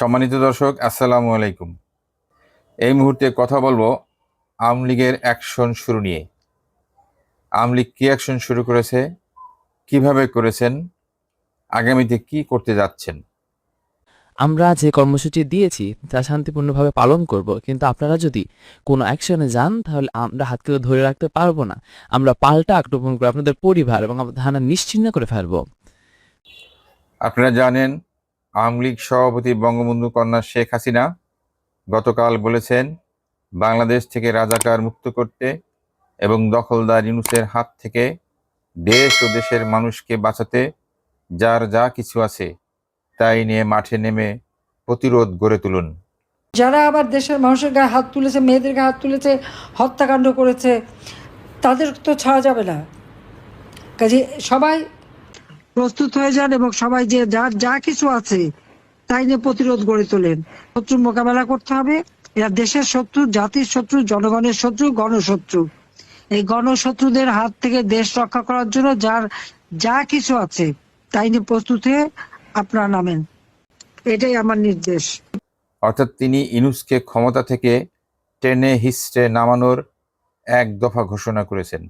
সম্মানিত দর্শক আসসালামু আলাইকুম। এই মুহূর্তে কথা বলব আওয়ামী লীগের অ্যাকশন শুরু নিয়ে। আওয়ামী লীগ কী অ্যাকশন শুরু করেছে? কীভাবে করেছেন? আগামীতে কি করতে যাচ্ছেন? আমরা যে কর্মসূচি দিয়েছি তা শান্তিপূর্ণভাবে পালন করব। কিন্তু আপনারা যদি কোনো অ্যাকশনে যান তাহলে আমরা হাতকে ধরে রাখতে পারব না। আমরা পাল্টা আক্রমণ করে আপনাদের পরিবার এবং আমাদের থানা নিশ্চিহ্ন করে ফেলব। আপনারা জানেন আওয়ামী লীগ সভাপতি বঙ্গবন্ধু কন্যা শেখ হাসিনা গতকাল বলেছেন, বাংলাদেশ থেকে রাজাকার মুক্ত করতে এবং দখলদার ইউনুসের হাত থেকে দেশ ও দেশের মানুষকে বাঁচাতে যার যা কিছু আছে তাই নিয়ে মাঠে নেমে প্রতিরোধ গড়ে তুলুন। যারা আবার দেশের মানুষের গায়ে হাত তুলেছে, মেয়েদের গায়ে হাত তুলেছে, হত্যাকাণ্ড করেছে, তাদের তো ছাড়া যাবে না। কাজে সবাই প্রস্তুত হয়ে যান এবং সবাই যে যার যা কিছু আছে, তাই নিয়ে প্রতিরোধ গড়ে তোলেন। শত্রু মোকাবেলা করতে হবে। এরা দেশের শত্রু, জাতির শত্রু, জনগণের শত্রু, গণশত্রু। এই গণশত্রুদের হাত থেকে দেশ রক্ষা করার জন্য যার যা কিছু আছে, তাই নিয়ে প্রস্তুত হয়ে আপনারা নামেন। এটাই আমার নির্দেশ। অর্থাৎ তিনি ইনুসকে ক্ষমতা থেকে টেনে হিস্ট্রে নামানোর এক দফা ঘোষণা করেছেন।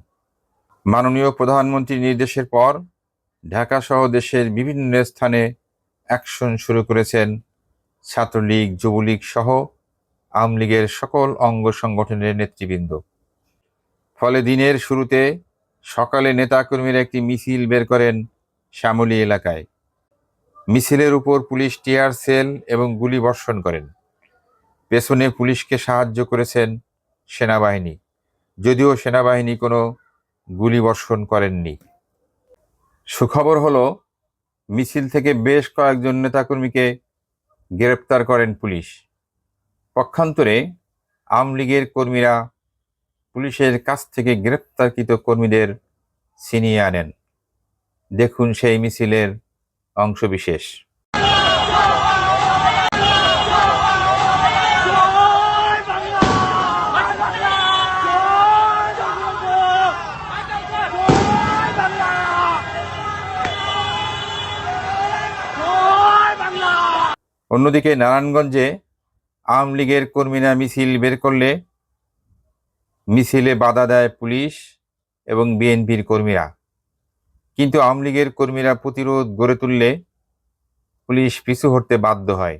মাননীয় প্রধানমন্ত্রীর নির্দেশের পর ঢাকা সহ দেশের বিভিন্ন স্থানে অ্যাকশন শুরু করেছেন ছাত্রলীগ, যুবলীগ সহ আওয়ামী লীগের সকল অঙ্গ সংগঠনের নেতৃবৃন্দ। ফলে দিনের শুরুতে সকালে নেতাকর্মীরা একটি মিছিল বের করেন শ্যামলী এলাকায়। মিছিলের উপর পুলিশ টিয়ার সেল এবং গুলি বর্ষণ করেন। পেছনে পুলিশকে সাহায্য করেছেন সেনাবাহিনী। যদিও সেনাবাহিনী কোনো গুলি বর্ষণ করেননি। সুখবর হলো, মিছিল থেকে বেশ কয়েকজন নেতাকর্মীকে গ্রেপ্তার করেন পুলিশ। পক্ষান্তরে আওয়ামী লীগের কর্মীরা পুলিশের কাছ থেকে গ্রেপ্তারকৃত কর্মীদের ছিনিয়ে আনেন। দেখুন সেই মিছিলের অংশবিশেষ। অন্যদিকে নারায়ণগঞ্জে আওয়ামী লীগের কর্মীরা মিছিল বের করলে মিছিলে বাধা দেয় পুলিশ এবং বিএনপির কর্মীরা। কিন্তু আওয়ামী লীগের কর্মীরা প্রতিরোধ গড়ে তুললে পুলিশ পিছু হটতে বাধ্য হয়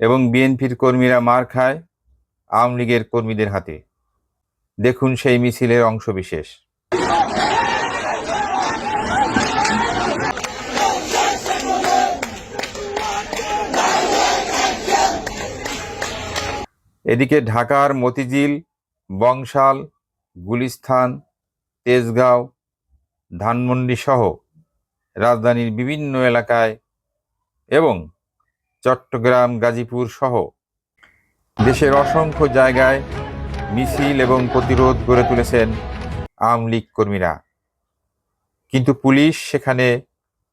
এবং বিএনপির কর্মীরা মার খায় আওয়ামী লীগের কর্মীদের হাতে। দেখুন সেই মিছিলের অংশবিশেষ। এদিকে ঢাকার মতিঝিল, বংশাল, গুলিস্থান, তেজগাঁও, ধানমন্ডি সহ রাজধানীর বিভিন্ন এলাকায় এবং চট্টগ্রাম, গাজীপুর সহ দেশের অসংখ্য জায়গায় মিছিল এবং প্রতিরোধ গড়ে তুলেছেন আওয়ামী লীগ কর্মীরা। কিন্তু পুলিশ সেখানে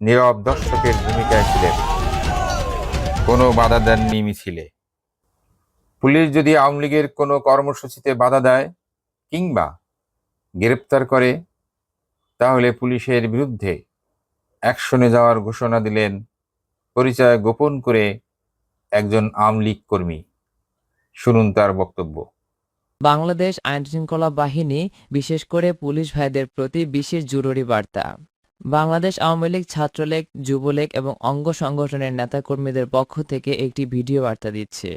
নীরব দর্শকের ভূমিকায় ছিলেন। কোনো বাধা দেননি মিছিলে। পুলিশ যদি আওয়ামী লীগের কোনো কর্মসূচিতে বাধা দেয় কিংবা গ্রেপ্তার করে, তাহলে পুলিশের বিরুদ্ধে অ্যাকশনে যাওয়ার ঘোষণা দিলেন পরিচয় গোপন করে একজন আওয়ামী লীগ কর্মী। শুনুন তার বক্তব্য। বাংলাদেশ আইন শৃঙ্খলা বাহিনী, বিশেষ করে পুলিশ ভাইদের প্রতি বিশেষ জরুরি বার্তা। বাংলাদেশ আওয়ামী লীগ ছাত্রলীগ, যুবলীগ এবং অঙ্গ সংগঠনের নেতাকর্মীদের পক্ষ থেকে একটি ভিডিও বার্তা দিচ্ছে।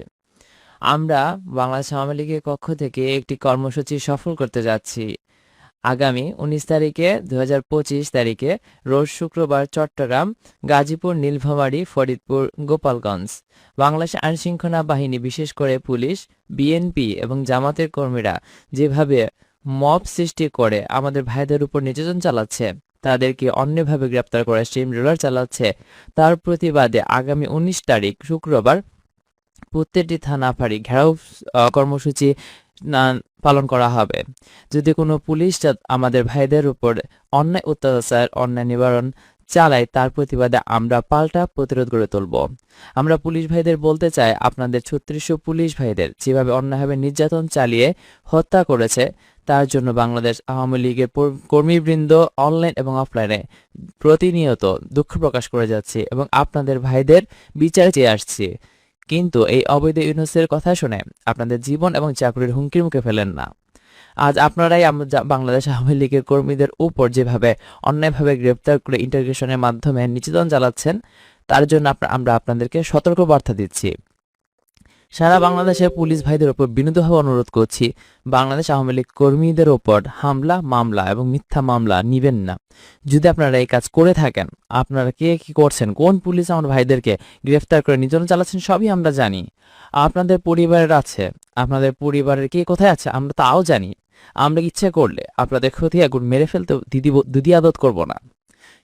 আমরা বাংলাদেশ আওয়ামী লীগের পক্ষ থেকে একটি কর্মসূচি সফল করতে যাচ্ছি। আগামী উনিশ তারিখে দু হাজার পঁচিশ তারিখে রোজ শুক্রবার চট্টগ্রাম, গাজীপুর, নীলফামারী, ফরিদপুর, গোপালগঞ্জ। বাংলাদেশ আইনশৃঙ্খলা বাহিনী, বিশেষ করে পুলিশ, বিএনপি এবং জামাতের কর্মীরা যেভাবে মব সৃষ্টি করে আমাদের ভাইদের উপর নির্যাতন চালাচ্ছে, তাদেরকে অন্যভাবে গ্রেপ্তার করে স্টিম রোলার চালাচ্ছে, তার প্রতিবাদে আগামী উনিশ তারিখ শুক্রবার প্রত্যেকটি থানা ফাঁড়ি ঘেরাও কর্মসূচি পালন করা হবে। যদি কোনো পুলিশ আমাদের ভাইদের উপর অন্যায় অত্যাচার, অন্যায় নিবারণ চালায়, তার প্রতিবাদে আমরা পাল্টা প্রতিরোধ গড়ে তুলব। আমরা পুলিশ ভাইদের বলতে চাই, আপনাদের ছত্রিশশো পুলিশ ভাইদের যেভাবে অন্যায়ভাবে নির্যাতন চালিয়ে হত্যা করেছে, তার জন্য বাংলাদেশ আওয়ামী লীগের কর্মীবৃন্দ অনলাইন এবং অফলাইনে প্রতিনিয়ত দুঃখ প্রকাশ করে যাচ্ছে এবং আপনাদের ভাইদের বিচার চেয়ে আসছে। কিন্তু এই অবৈধ ইউনুসের কথা শুনে আপনাদের জীবন এবং চাকরির হুমকির মুখে ফেলেন না। আজ আপনারাই বাংলাদেশ আওয়ামী লীগের কর্মীদের উপর যেভাবে অন্যায়ভাবে গ্রেপ্তার করে ইন্টারগ্রেশনের মাধ্যমে নিচেতন চালাচ্ছেন, তার জন্য আমরা আপনাদেরকে সতর্ক বার্তা দিচ্ছি। সারা বাংলাদেশের পুলিশ ভাইদের উপর বিনীতভাবে অনুরোধ করছি, বাংলাদেশ আওয়ামী লীগ কর্মীদের ওপর হামলা, মামলা এবং মিথ্যা মামলা নিবেন না। যদি আপনারা এই কাজ করে থাকেন, আপনারা কে কি করছেন, কোন পুলিশ আমার ভাইদেরকে গ্রেফতার করে নির্যাতন চালাচ্ছেন সবই আমরা জানি। আপনাদের পরিবারের আছে, আপনাদের পরিবারের কে কোথায় আছে আমরা তাও জানি। আমরা ইচ্ছে করলে আপনাদের ক্ষতি আগুন মেরে ফেলতে দিদি আদত করব না।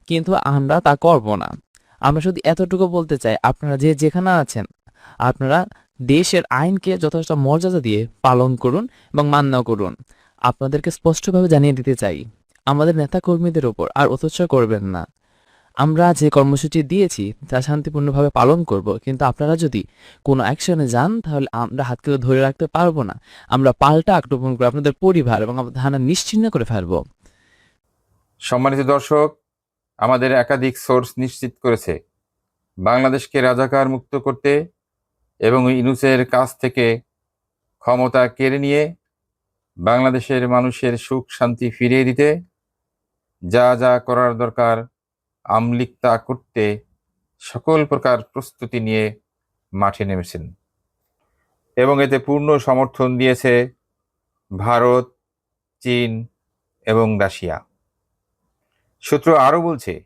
কিন্তু আমরা তা করব না। আমরা শুধু এতটুকু বলতে চাই, আপনারা যে যেখানে আছেন আপনারা দেশের আইনকে যথেষ্ট মর্যাদা দিয়ে পালন করুন এবং মান্য করুন। আপনাদেরকে স্পষ্টভাবে জানিয়ে দিতে চাই, আমাদের নেতা কর্মীদের ওপর আর অথচ করবেন না। আমরা যে কর্মসূচি দিয়েছি, তা শান্তিপূর্ণভাবে পালন করব, কিন্তু আপনারা যদি কোনো অ্যাকশনে যান, তাহলে আমরা হাতকে ধরে রাখতে পারব না। আমরা পাল্টা আক্রমণ করে আপনাদের পরিবার এবং আমাদের থানা নিশ্চিহ্ন করে ফেলব। সম্মানিত দর্শক, আমাদের একাধিক সোর্স নিশ্চিত করেছে। বাংলাদেশকে রাজাকার মুক্ত করতে এবং ইনুসের কাছ থেকে ক্ষমতা কেড়ে নিয়ে বাংলাদেশের মানুষের সুখ শান্তি ফিরিয়ে দিতে যা যা করার দরকার, আমলিক তা করতে সকল প্রকার প্রস্তুতি নিয়ে মাঠে নেমেছেন। এবং এতে পূর্ণ সমর্থন দিয়েছে ভারত, চীন এবং রাশিয়া। সূত্র আরও বলছে,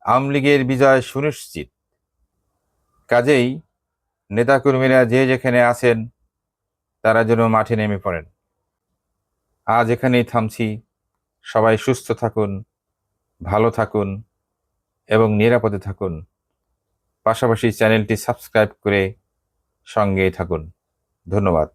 আমলিগের বিজয় সুনিশ্চিত। কাজেই নেতাকর্মীরা যে যেখানে আছেন, তারা যেন মাঠে নেমে পড়েন। আজ এখানেই থামছি। সবাই সুস্থ থাকুন, ভালো থাকুন এবং নিরাপদে থাকুন। পাশাপাশি চ্যানেলটি সাবস্ক্রাইব করে সঙ্গেই থাকুন। ধন্যবাদ।